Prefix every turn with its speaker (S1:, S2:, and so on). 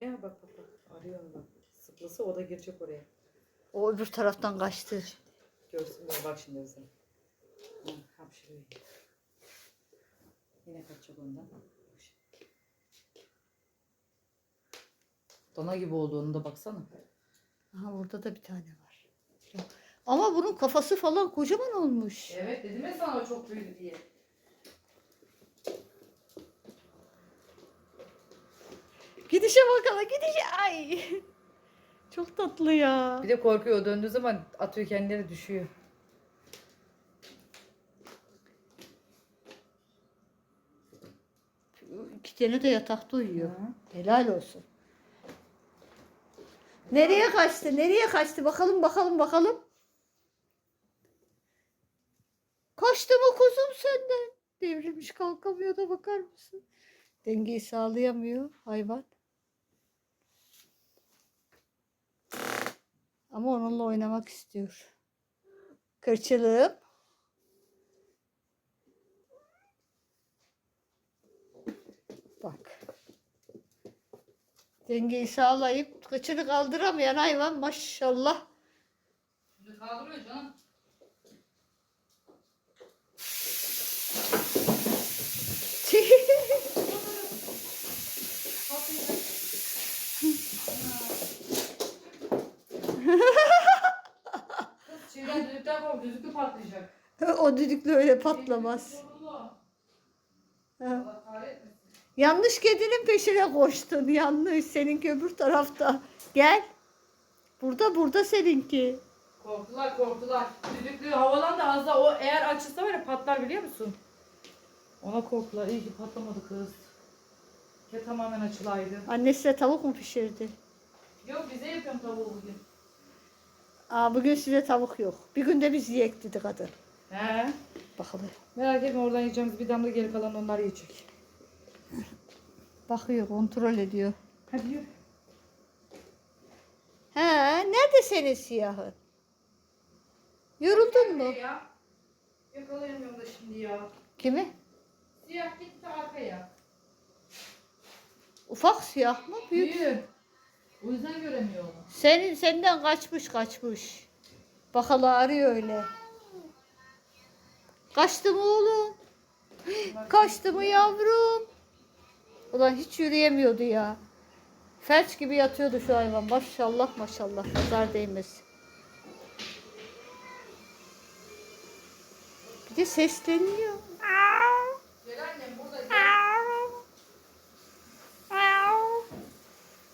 S1: Ya bak bak bak. Arıyorum bak. Sıplası o da girecek oraya.
S2: O öbür taraftan kaçtı.
S1: Görsünler bak şimdi bize. Hı, hapşırıyor. Yine kaçacak ondan. Dana gibi olduğunu da baksana.
S2: Aha burada da bir tane var. Ama bunun kafası falan kocaman olmuş.
S1: Evet dedim ya sana çok büyüdü diye.
S2: Gidişe bakalım gidişe. Ay. Çok tatlı ya.
S1: Bir de korkuyor döndüğü zaman atıyor kendileri düşüyor.
S2: İki tane de yatakta uyuyor.
S1: Hı.
S2: Helal olsun. Nereye kaçtı? Nereye kaçtı? Bakalım bakalım bakalım. Kaçtı mı kuzum senden? Devrilmiş kalkamıyor da bakar mısın? Dengeyi sağlayamıyor hayvan. Ama onunla oynamak istiyor. Kırçılığım. Bak. Dengeyi sağlayıp kıçını kaldıramayan hayvan maşallah.
S1: Şimdi kaldırıyor canım. Kız şeyden düdükten kork, düdüklü patlayacak.
S2: o düdüklü öyle patlamaz. Ha. Yanlış kedinin peşine koştun. Yanlış. Seninki öbür tarafta. Gel. Burada burada seninki.
S1: Korktular korktular. Düdüklü havalan da az da o eğer açılsa var ya patlar biliyor musun? Ona korktular. İyi ki patlamadı kız. Ke tamamen açılaydı.
S2: Annesi de tavuk mu pişirdi?
S1: Yok bize yapıyorum tavuğu bugün.
S2: Aa bugün size tavuk yok. Bir günde biz yiyek dedi kadın.
S1: He.
S2: Bakalım.
S1: Merak etme oradan yiyeceğimiz bir damla geri kalan onlar yiyecek.
S2: Bakıyor, kontrol ediyor.
S1: Hadi yürü.
S2: He, nerede senin siyahın? Yoruldun mu?
S1: Ya. Yakalayamıyorum da şimdi ya.
S2: Kimi?
S1: Siyah gitti arkaya.
S2: Ufak siyah mı? Büyük.
S1: Büyük. O yüzden göremiyor onu.
S2: Senin senden kaçmış kaçmış. Bakalı arıyor öyle. Kaçtı mı oğlum? Kaçtı mı yavrum? Ulan hiç yürüyemiyordu ya. Felç gibi yatıyordu şu hayvan. Maşallah maşallah. Nazar değmesin. Bir de sesleniyor.